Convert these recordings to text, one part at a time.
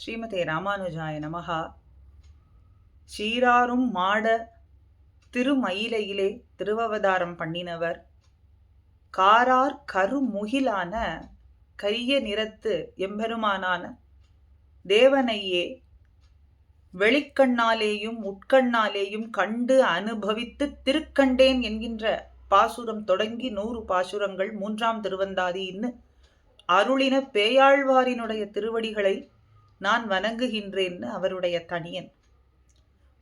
ஸ்ரீமதே ராமானுஜாய நமஹா. சீராரும் மாட திருமயிலையிலே திருவவதாரம் பண்ணினவர். காரார் கருமுகிலான கரிய நிறத்து எம்பெருமானான தேவனையே வெளிக்கண்ணாலேயும் உட்கண்ணாலேயும் கண்டு அனுபவித்து திருக்கண்டேன் என்கின்ற பாசுரம் தொடங்கி நூறு பாசுரங்கள் மூன்றாம் திருவந்தாதி இன்னு அருளின பேயாழ்வாரினுடைய திருவடிகளை நான் வணங்குகின்றேன்னு அவருடைய தனியன்.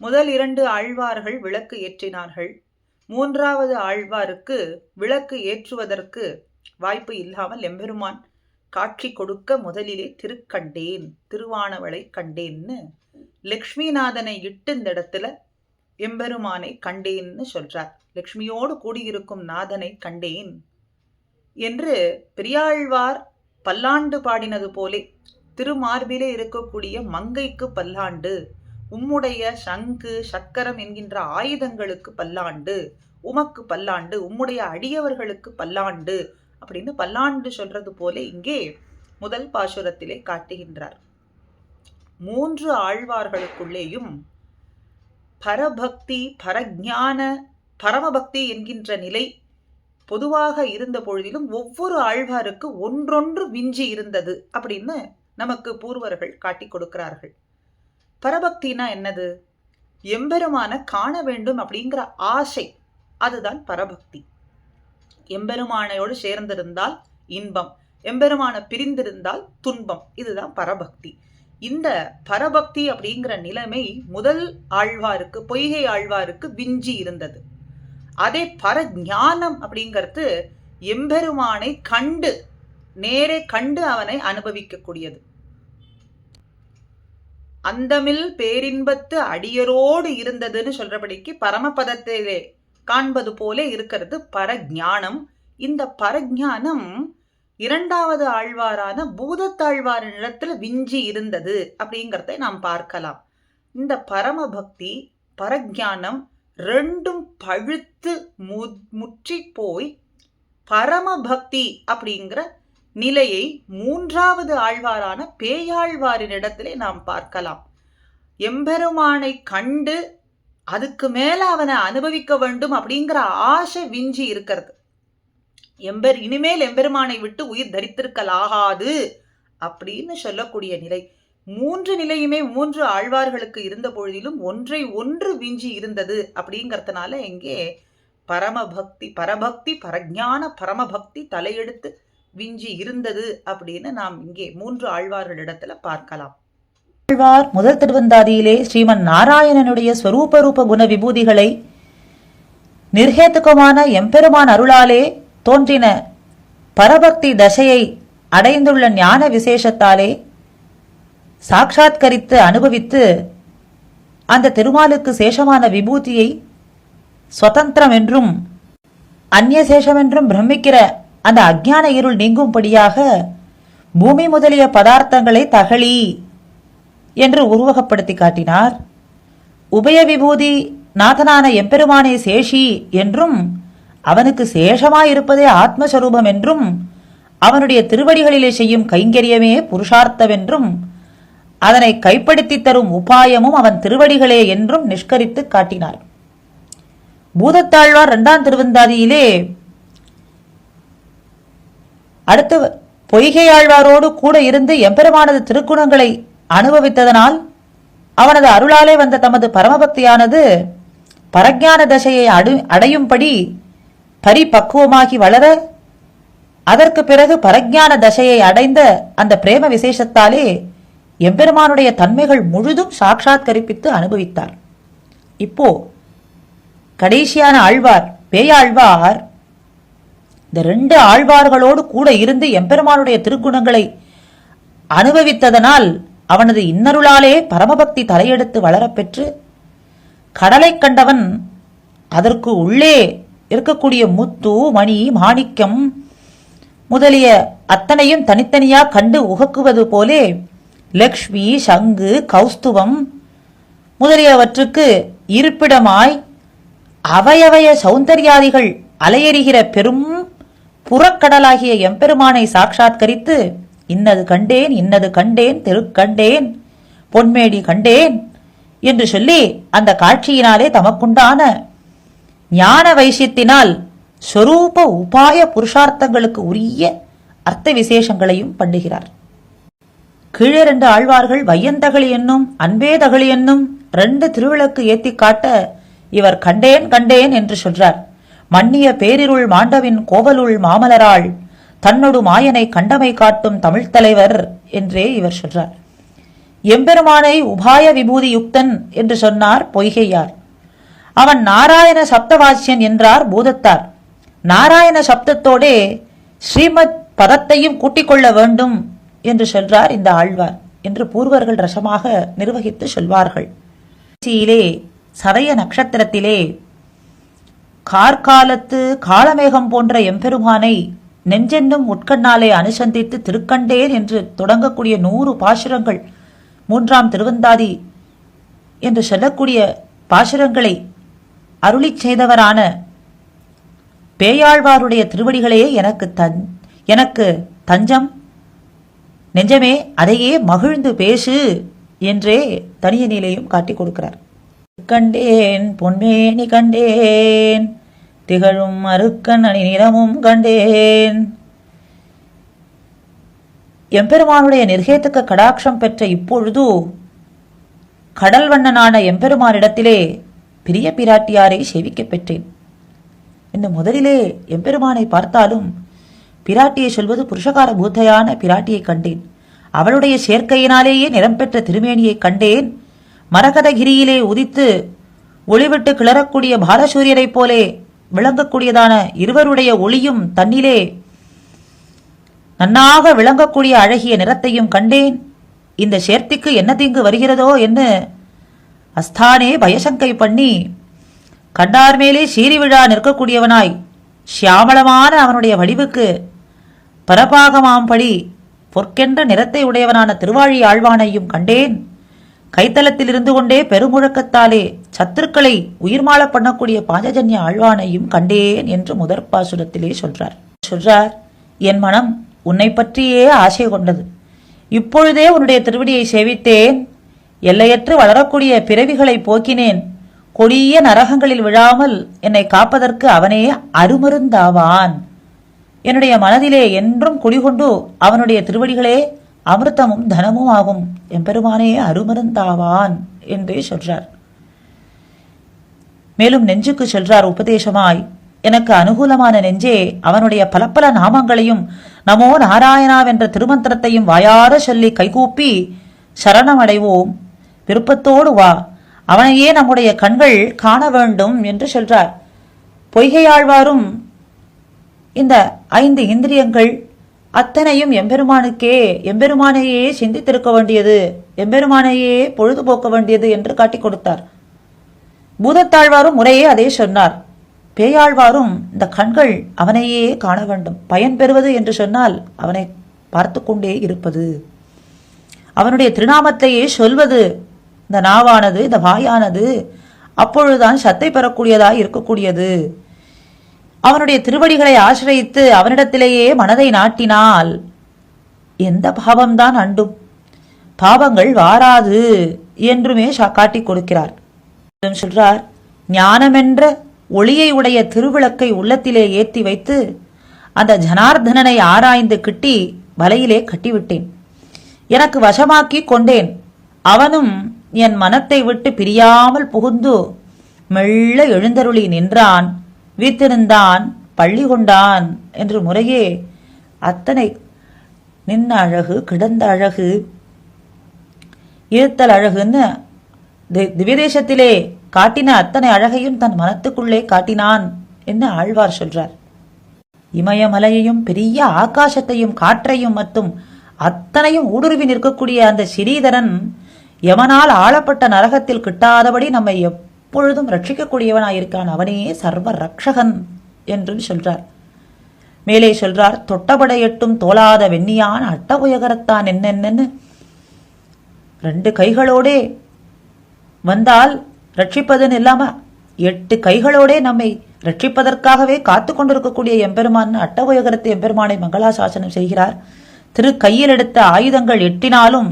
முதல் இரண்டு ஆழ்வார்கள் விளக்கு ஏற்றினார்கள். மூன்றாவது ஆழ்வாருக்கு விளக்கு ஏற்றுவதற்கு வாய்ப்பு இல்லாமல் எம்பெருமான் காட்சி கொடுக்க முதலிலே திருக்கண்டேன் திருவானவளை கண்டேன்னு லக்ஷ்மிநாதனை இட்டு இந்த இடத்துல எம்பெருமானை கண்டேன்னு சொல்றார். லக்ஷ்மியோடு கூடியிருக்கும் நாதனை கண்டேன் என்று பெரியாழ்வார் பல்லாண்டு பாடினது போலே திருமார்பிலே இருக்கக்கூடிய மங்கைக்கு பல்லாண்டு உம்முடைய சங்கு சக்கரம் என்கின்ற ஆயுதங்களுக்கு பல்லாண்டு உமக்கு பல்லாண்டு உம்முடைய அடியவர்களுக்கு பல்லாண்டு அப்படின்னு பல்லாண்டு சொல்றது போல இங்கே முதல் பாசுரத்திலே காட்டுகின்றார். மூன்று ஆழ்வார்களுக்குள்ளேயும் பரபக்தி பரஜான பரமபக்தி என்கின்ற நிலை பொதுவாக இருந்த பொழுதிலும் ஒவ்வொரு ஆழ்வாருக்கு ஒன்றொன்று விஞ்சி இருந்தது அப்படின்னு நமக்கு பூர்வர்கள் காட்டி கொடுக்கிறார்கள். பரபக்தினா என்னது? எம்பெருமான காண வேண்டும் அப்படிங்கிற ஆசை. அதுதான் பரபக்தி. எம்பெருமானையோடு சேர்ந்திருந்தால் இன்பம். எம்பெருமான பிரிந்திருந்தால் துன்பம். இதுதான் பரபக்தி. இந்த பரபக்தி அப்படிங்கிற நிலைமை முதல் ஆழ்வாருக்கு பொய்கை ஆழ்வாருக்கு விஞ்சி இருந்தது. அதே பர ஞானம் அப்படிங்கிறது எம்பெருமானை கண்டு நேரே கண்டு அவனை அனுபவிக்கக்கூடியது. அந்தமில் பேரின்பத்து அடியரோடு இருந்ததுன்னு சொல்றபடிக்கு பரமபதத்திலே காண்பது போல இருக்கிறது பரஜானம் இந்த பரஜானம் இரண்டாவது ஆழ்வாரான பூதத்தாழ்வாரினிடத்துல விஞ்சி இருந்தது அப்படிங்கிறதை நாம் பார்க்கலாம். இந்த பரமபக்தி பரஜானம் ரெண்டும் பழுத்து மு முற்றி போய் பரமபக்தி அப்படிங்கிற நிலையை மூன்றாவது ஆழ்வாரான பேயாழ்வாரினிடத்திலே நாம் பார்க்கலாம். எம்பெருமானை கண்டு அதுக்கு மேல அவனை அனுபவிக்க வேண்டும் அப்படிங்கிற ஆசை விஞ்சி இருக்கிறது. எம்பெர் இனிமேல் எம்பெருமானை விட்டு உயிர் தரித்திருக்கலாகாது அப்படின்னு சொல்லக்கூடிய நிலை. மூன்று நிலையுமே மூன்று ஆழ்வார்களுக்கு இருந்த பொழுதிலும் ஒன்றை ஒன்று விஞ்சி இருந்தது அப்படிங்கிறதுனால இங்கே பரமபக்தி பரபக்தி பரஜான பரமபக்தி தலையெடுத்து விஞ்சி இருந்தது அப்படின்னு நாம் இங்கே மூன்று ஆழ்வார்களிடத்துல பார்க்கலாம். ஆழ்வார் முதல் திருவந்தாதியிலே ஸ்ரீமன் நாராயணனுடைய ஸ்வரூப ரூப குண விபூதிகளை நிர்ஹேத்துக்கமான எம்பெருமான் அருளாலே தோன்றின பரபக்தி தசையை அடைந்துள்ள ஞான விசேஷத்தாலே சாட்சாத்கரித்து அனுபவித்து அந்த திருமாலுக்கு சேஷமான விபூதியை சுதந்திரம் என்றும் அந்நிய சேஷமென்றும் பிரமிக்கிற அந்த அஜ்ஞான இருள் நீங்கும்படியாக பூமி முதலிய பதார்த்தங்களை தகழி என்று உருவகப்படுத்தி காட்டினார். உபய விபூதி நாதனான எம்பெருமானே சேஷி என்றும் அவனுக்கு சேஷமாயிருப்பதே ஆத்மஸ்வரூபம் என்றும் அவனுடைய திருவடிகளிலே செய்யும் கைங்கரியமே புருஷார்த்தமென்றும் அதனை கைப்படுத்தித் தரும் உபாயமும் அவன் திருவடிகளே என்றும் நிஷ்கரித்து காட்டினார். பூதத்தாழ்வார் இரண்டாம் திருவந்தாதியிலே அடுத்து பொய்கையாழ்வாரோடு கூட இருந்து எம்பெருமானது திருக்குணங்களை அனுபவித்ததனால் அவனது அருளாலே வந்த தமது பரமபக்தியானது பரஜான தசையை அடு அடையும்படி பரிபக்குவமாகி வளர அதற்கு பிறகு பரஜான தசையை அடைந்த அந்த பிரேம விசேஷத்தாலே எம்பெருமானுடைய தன்மைகள் முழுதும் சாட்சாத்கரிப்பித்து அனுபவித்தார். இப்போ கடைசியான ஆழ்வார் பேயாழ்வார் இந்த ரெண்டு ஆழ்வார்களோடு கூட இருந்து எம்பெருமானுடைய திருக்குணங்களை அனுபவித்ததனால் அவனது இன்னருளாலே பரமபக்தி தலையெடுத்து வளரப்பெற்று கடலை கண்டவன் அதற்கு உள்ளே இருக்கக்கூடிய முத்து மணி மாணிக்கம் முதலிய அத்தனையும் தனித்தனியா கண்டு உகக்குவது போலே லக்ஷ்மி சங்கு கௌஸ்துவம் முதலியவற்றுக்கு இருப்பிடமாய் அவயவய சௌந்தர்யாதிகள் அலையெறிகிற பெரும் புறக்கடலாகிய எம்பெருமானை சாட்சாத்கரித்து இன்னது கண்டேன் இன்னது கண்டேன் திருக்கண்டேன் பொன்மேடி கண்டேன் என்று சொல்லி அந்த காட்சியினாலே தமக்குண்டான ஞான வைசியத்தினால் சொரூப உபாய புருஷார்த்தங்களுக்கு உரிய அர்த்த விசேஷங்களையும் பண்ணுகிறார். கீழே ரெண்டு ஆழ்வார்கள் வையந்தகளி என்னும் அன்பே தகளி என்னும் ரெண்டு திருவிளக்கு ஏத்தி காட்ட இவர் கண்டேன் கண்டேன் என்று சொல்றார். மன்னிய பேரிருள் மாண்டவின் கோவலுள் மாமலராள் தன்னொடு மாயனை கண்டமை காட்டும் தமிழ்த் தலைவர் என்றே இவர் சொல்றார். எம்பெருமானை உபாய விபூதி யுக்தன் என்று சொன்னார் பொய்கையார். அவன் நாராயண சப்தவாசியன் என்றார் பூதத்தார். நாராயண சப்தத்தோடே ஸ்ரீமத் பதத்தையும் கூட்டிக் கொள்ள வேண்டும் என்று சொல்றார் இந்த ஆழ்வார் என்று பூர்வர்கள் ரசமாக நிர்வகித்து சொல்வார்கள். காட்சியிலே சதய நட்சத்திரத்திலே கார்காலத்து காலமேகம் போன்ற எம்பெருமானை நெஞ்சென்னும் உட்கண்ணாலே அனுசந்தித்து திருக்கண்டேன் என்று தொடங்கக்கூடிய நூறு பாசுரங்கள் மூன்றாம் திருவந்தாதி என்று சொல்லக்கூடிய பாசுரங்களை அருளிச் செய்தவரான பேயாழ்வாருடைய திருவடிகளே எனக்கு தன் எனக்கு தஞ்சம். நெஞ்சமே அதையே மகிழ்ந்து பேசு என்றே தனிய நிலையும் காட்டிக் கொடுக்கிறார். கண்டேன் பொன்மேனி கண்டேன். திகழும் அருக்கன் அணி நிறமும் கண்டேன். எம்பெருமானுடைய நிர்கேத்துக்க கடாட்சம் பெற்ற இப்பொழுது கடல் வண்ணனான எம்பெருமானிடத்திலே பிரிய பிராட்டியாரை சேவிக்கப் பெற்றேன். இந்த முதலிலே எம்பெருமானை பார்த்தாலும் பிராட்டியை சொல்வது புருஷகார பூத்தையான பிராட்டியை கண்டேன். அவளுடைய சேர்க்கையினாலேயே நிறம் பெற்ற திருமேனியை கண்டேன். மரகதகிரியிலே உதித்து ஒளிவிட்டு கிளறக்கூடிய பாலசூரியரைப் போலே விளங்கக்கூடியதான இருவருடைய ஒளியும் தன்னிலே நன்னாக விளங்கக்கூடிய அழகிய நிறத்தையும் கண்டேன். இந்த சேர்த்திக்கு என்ன தீங்கு வருகிறதோ என்று அஸ்தானே பயசங்கை பண்ணி கண்டார் மேலே சீறி விழா நிற்கக்கூடியவனாய் சியாமளமான அவனுடைய வடிவுக்கு பரபாகமாம்படி பொற்கென்ற நிறத்தை உடையவனான திருவாழி ஆழ்வானையும் கண்டேன். கைத்தலத்தில் இருந்து கொண்டே பெருமுழக்கத்தாலே சத்துருக்களை உயிர்மாள பண்ணக்கூடிய பாஞ்சஜன்ய ஆழ்வானையும் கண்டேன் என்று முதற் பாசுரத்திலே சொல்றார். சொல்றார் என் மனம் உன்னை பற்றியே ஆசை கொண்டது. இப்பொழுதே உன்னுடைய திருவடியை சேவித்தேன். எல்லையற்று வளரக்கூடிய பிறவிகளை போக்கினேன். கொடிய நரகங்களில் விழாமல் என்னை காப்பதற்கு அவனே அருமருந்தாவான். என்னுடைய மனதிலே என்றும் குடிகொண்டு அவனுடைய திருவடிகளே அமிர்தமும் தனமும் ஆகும். எம்பெருமானே அருமருந்தாவான் என்றே சொல்றார். மேலும் நெஞ்சுக்கு சொல்றார் உபதேசமாய் எனக்கு அனுகூலமான நெஞ்சே அவனுடைய பல பல நாமங்களையும் நமோ நாராயணாவென்ற திருமந்திரத்தையும் வாயார சொல்லி கைகூப்பி சரணமடைவோம். விருப்பத்தோடு வா. அவனையே நம்முடைய கண்கள் காண வேண்டும் என்று சொல்றார். பொய்கையாழ்வாரும் இந்த ஐந்து இந்திரியங்கள் அத்தனையும் எம்பெருமானுக்கே எம்பெருமானையே சிந்தித்திருக்க வேண்டியது எம்பெருமானையே பொழுதுபோக்க வேண்டியது என்று காட்டிக் கொடுத்தார். பூதத்தாழ்வாரும் முறையே அதே சொன்னார். பேயாழ்வாரும் இந்த கண்கள் அவனையே காண வேண்டும் பயன் பெறுவது என்று சொன்னால் அவனை பார்த்து கொண்டே இருப்பது. அவனுடைய திருநாமத்தையே சொல்வது இந்த நாவானது இந்த வாயானது அப்பொழுதுதான் சத்தை பெறக்கூடியதாய் இருக்கக்கூடியது. அவனுடைய திருவடிகளை ஆசிரயித்து அவனிடத்திலேயே மனதை நாட்டினால் எந்த பாவம்தான் அண்டும். பாவங்கள் வாராது என்றுமே காட்டிக் கொடுக்கிறார். சொல்றார் ஞானமென்ற ஒளியை உடைய திருவிளக்கை உள்ளத்திலே ஏத்தி வைத்து அந்த ஜனார்தனனை ஆராய்ந்து கிட்டி வலையிலே கட்டிவிட்டேன். எனக்கு வசமாக்கி கொண்டேன். அவனும் என் மனத்தை விட்டு பிரியாமல் புகுந்து மெல்ல எழுந்தருளி நின்றான். வீத்திருந்தான் பள்ளி கொண்டான் என்று முறையே அத்தனை நின்ன அழகு கிடந்த அழகு இருத்தல் அழகுன்னு திவ்யதேசத்திலே காட்டின அத்தனை அழகையும் தன் மனத்துக்குள்ளே காட்டினான் என்று ஆழ்வார் சொல்றார். இமயமலையையும் பெரிய ஆகாசத்தையும் காற்றையும் மற்றும் அத்தனையும் ஊடுருவி நிற்கக்கூடிய அந்த சிறீதரன் எமனால் ஆளப்பட்ட நரகத்தில் கிட்டாதபடி நம்மை எப்பொழுதும் ரட்சிக்கக்கூடியவனாயிருக்கான் அவனே சர்வ ரக்ஷகன் என்றும் சொல்றார். மேலே சொல்றார் தொட்டபடையட்டும் தோலாத வெண்ணியான் அட்டபுயகரத்தான் என்னென்னு ரெண்டு கைகளோடே வந்தால் ரட்சிப்பதுன்னு இல்லாம எட்டு கைகளோடே நம்மை ரட்சிப்பதற்காகவே காத்து கொண்டிருக்கக்கூடிய எம்பெருமான் அட்டபுயகரத்து எம்பெருமானை மங்களாசாசனம் செய்கிறார். திரு கையில் எடுத்த ஆயுதங்கள் எட்டினாலும்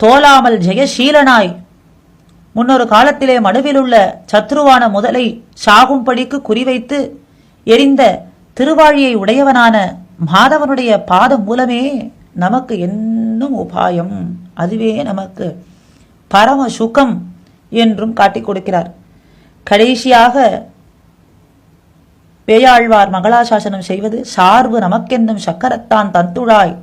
தோலாமல் ஜெயசீலனாய் முன்னொரு காலத்திலே மடுவிலுள்ள சத்ருவான முதலை சாகும்படிக்கு குறிவைத்து எரிந்த திருவாழியை உடையவனான மாதவனுடைய பாதம் மூலமே நமக்கு என்னும் உபாயம். அதுவே நமக்கு பரம சுகம் என்றும் காட்டிக் கொடுக்கிறார். கடைசியாக பேயாழ்வார் மங்களாசாசனம் செய்வது சார்பு நமக்கென்னும் சக்கரத்தான் தந்துழாய்.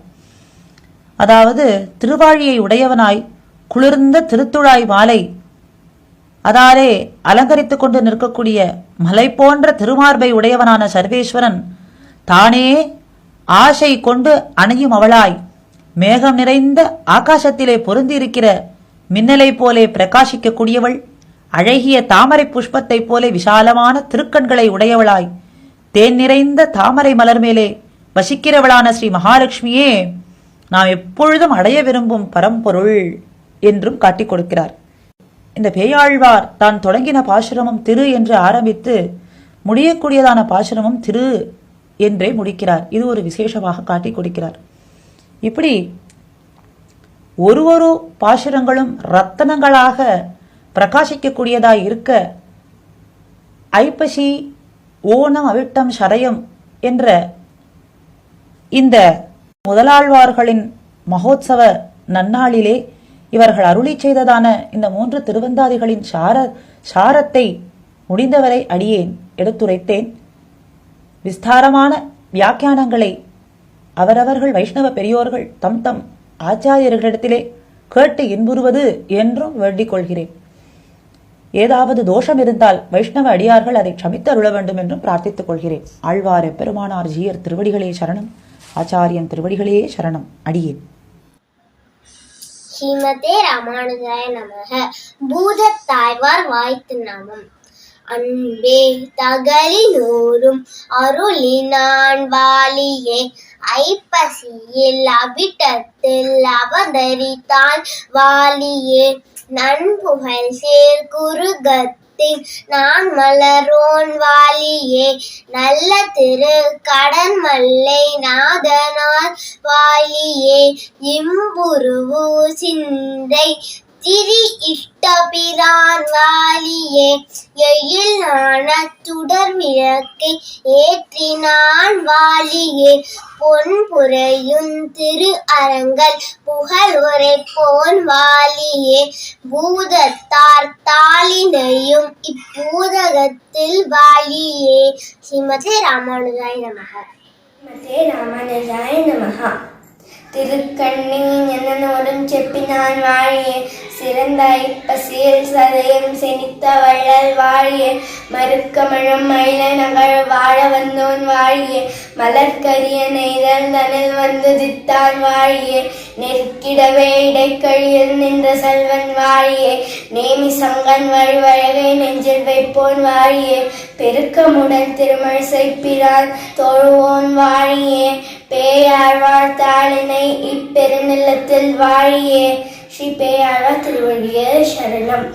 அதாவது திருவாழியை உடையவனாய் குளிர்ந்த திருத்துழாய் மாலை அதாலே அலங்கரித்துக் கொண்டு நிற்கக்கூடிய மலை போன்ற திருமார்பை உடையவனான சர்வேஸ்வரன் தானே ஆசை கொண்டு அணையும் அவளாய். மேகம் நிறைந்த ஆகாசத்திலே பொருந்தியிருக்கிற மின்னலைப் போலே பிரகாசிக்கக்கூடியவள் அழகிய தாமரை புஷ்பத்தைப் போலே விசாலமான திருக்கண்களை உடையவளாய். தேன் நிறைந்த தாமரை மலர் மேலே வசிக்கிறவளான ஸ்ரீ மகாலட்சுமியே நாம் எப்பொழுதும் அடைய விரும்பும் பரம்பொருள் என்றும் காட்டிக் கொடுக்கிறார். இந்த பேயாழ்வார் தான் தொடங்கின பாசுரமும் திரு என்று ஆரம்பித்து முடியக்கூடியதான பாசுரமும் திரு என்றே முடிக்கிறார். இது ஒரு விசேஷமாக காட்டிக் கொடுக்கிறார். இப்படி ஒரு ஒரு பாசுரங்களும் ரத்தனங்களாக பிரகாசிக்கக்கூடியதாய் இருக்க ஐப்பசி ஓணம் அவிட்டம் சதயம் என்ற இந்த முதலாழ்வார்களின் மகோத்சவ நன்னாளிலே இவர்கள் அருளி செய்ததான இந்த மூன்று திருவந்தாதிகளின் சார சாரத்தை முடிந்தவரை அடியேன் எடுத்துரைத்தேன். விஸ்தாரமான வியாக்கியானங்களை அவரவர்கள் வைஷ்ணவ பெரியோர்கள் தம் தம் ஆச்சாரியர்களிடத்திலே கேட்டு இன்புறுவது என்றும் வேண்டிக் கொள்கிறேன் ஏதாவது தோஷம் இருந்தால் வைஷ்ணவ அடியார்கள் அதை க்ஷமித்தருள வேண்டும் என்றும் பிரார்த்தித்துக் கொள்கிறேன். ஆழ்வார் பெருமானார் ஜீயர் திருவடிகளே சரணம். ஆச்சாரியன் திருவடிகளே சரணம். அடியேன். ஸ்ரீமதே ராமானுஜாய நமக. பூதத்தாய்வார் வாய்த்து நாமம். அன்பே தகலினோரும் அருளினான் வாலியே ஐப்பசியில் அபிட்டத்தில் அவதரித்தான் வாலியே. நன்புகழ் சேர் குருகத்தில் நான் மலரோன் வாலியே நல்ல திரு கடன் மல்லை நாதனார் வாலியே இம்புருவு சிந்தை திரி இஷ்டபிரான் வாலியே எயில் நாண சுடர் விளக்கை ஏற்றினான் வாலியே. பொன் புரையும் திரு அரங்கல் புகழ் உரை போன் வாலியே. பூதத்தார் தாளினையும் இப்பூதகத்தில் வாலியே. ஸ்ரீமதே ராமானுஜாய் நமக. ஸ்ரீமதே நமகா. തിരുക്കണ്ണി എന്നോടും ചെപ്പിനാൻ വാഴിയെ சிறந்த ஐப்பசியில் சதயம் செனித்த வள்ளல் வாழியே மறுக்கமழும் மயில நகர் வாழ வந்தோன் வாழியே மலர்கரிய நெய்தல் தனில் வந்து தித்தான் வாழியே நெருக்கிடவே இடைக்கழியில் நின்ற செல்வன் வாழியே நேமி சங்கன் வழிவழகை நெஞ்சில் வைப்போன் வாழியே பெருக்கமுடன் திருமழிசை பிரான் தோழுவோன் வாழியே பேயாழ்வார் தாளினை இப்பெருநிலத்தில் வாழியே. ஸ்ரீ பேயாழ்வார் திருவடியே சரணம்.